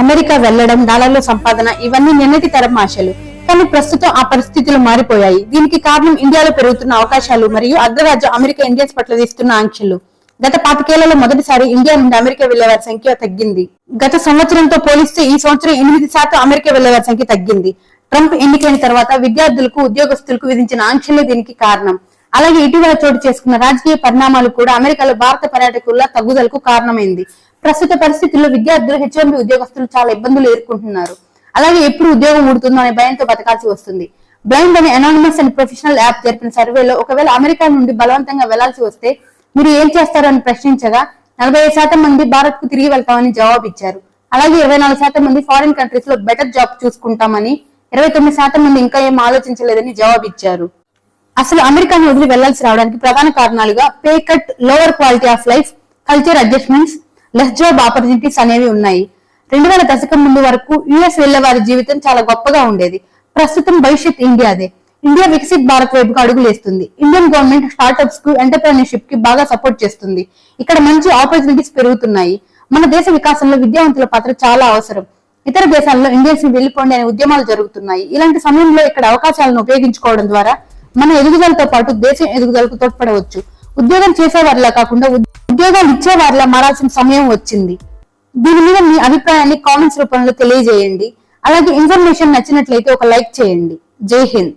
America వెళ్ళడం డాలర్ల సంపాదన ఇవన్నీ నిన్నటి తరం ఆశలు. కానీ ప్రస్తుతం ఆ పరిస్థితులు మారిపోయాయి. దీనికి కారణం ఇండియాలో పెరుగుతున్న అవకాశాలు మరియు అగ్రరాజ్య అమెరికా ఇండియన్స్ పట్ల తీస్తున్న ఆంక్షలు. గత పాతికేళ్ళలో మొదటిసారి ఇండియా నుండి అమెరికా వెళ్ళే వారి సంఖ్య తగ్గింది. గత సంవత్సరంతో పోలిస్తే ఈ సంవత్సరం ఎనిమిది శాతం అమెరికా వెళ్ళే వారి సంఖ్య తగ్గింది. ట్రంప్ ఎన్నికైన తర్వాత విద్యార్థులకు ఉద్యోగస్తులకు విధించిన ఆంక్షలే దీనికి కారణం. అలాగే ఇటీవల చోటు చేసుకున్న రాజకీయ పరిణామాలు కూడా అమెరికాలో భారత పర్యాటకుల తగ్గుదలకు కారణమైంది. ప్రస్తుత పరిస్థితుల్లో విద్యార్థులు హెచ్ ఉద్యోగస్తులు చాలా ఇబ్బందులు ఎదుర్కొంటున్నారు. అలాగే ఎప్పుడు ఉద్యోగం ఊడుతుందో అనే భయంతో బతకాల్సి వస్తుంది. బ్లైండ్ అనే అనానిమస్ అండ్ ప్రొఫెషనల్ యాప్ జరిపిన సర్వేలో ఒకవేళ అమెరికా నుండి బలవంతంగా వెళ్ళాల్సి వస్తే మీరు ఏం చేస్తారని ప్రశ్నించగా నలభై ఐదు శాతం మంది భారత్కు తిరిగి వెళ్తామని జవాబు ఇచ్చారు. అలాగే ఇరవై నాలుగు శాతం మంది ఫారిన్ కంట్రీస్లో బెటర్ జాబ్ చూసుకుంటామని ఇరవై తొమ్మిది శాతం మంది ఇంకా ఏం ఆలోచించలేదని జవాబు ఇచ్చారు. అసలు అమెరికాను వదిలి వెళ్ళాల్సి రావడానికి ప్రధాన కారణాలుగా pay cut lower quality of life culture adjustments less job opportunities అనేవి ఉన్నాయి. రెండు వేల దశకం ముందు వరకు యుఎస్ వెళ్ళే వారి జీవితం చాలా గొప్పగా ఉండేది. ప్రస్తుతం భవిష్యత్ ఇండియాదే. ఇండియా వికసిత్ భారత్ వైపుగా అడుగులేస్తుంది. ఇండియన్ గవర్నమెంట్ స్టార్ట్అప్స్కు ఎంటర్ప్రీనర్షిప్కి బాగా సపోర్ట్ చేస్తుంది. ఇక్కడ మంచి ఆపర్చునిటీస్ పెరుగుతున్నాయి. మన దేశ వికాసంలో విద్యావంతుల పాత్ర చాలా అవసరం. ఇతర దేశాల్లో ఇండియన్స్ని వెళ్ళిపోండి అనే ఉద్యమాలు జరుగుతున్నాయి. ఇలాంటి సమయంలో ఇక్కడ అవకాశాలను ఉపయోగించుకోవడం ద్వారా మన ఎదుగుదలతో పాటు దేశం ఎదుగుదలకు తోడ్పడవచ్చు. ఉద్యోగం చేసేవారిలా కాకుండా ఉద్యోగాలు ఇచ్చేవారిలా మారాల్సిన సమయం వచ్చింది. దీని మీద మీ అభిప్రాయాన్ని కామెంట్స్ రూపంలో తెలియజేయండి. అలాగే ఇన్ఫర్మేషన్ నచ్చినట్లయితే ఒక లైక్ చేయండి. జై హింద్.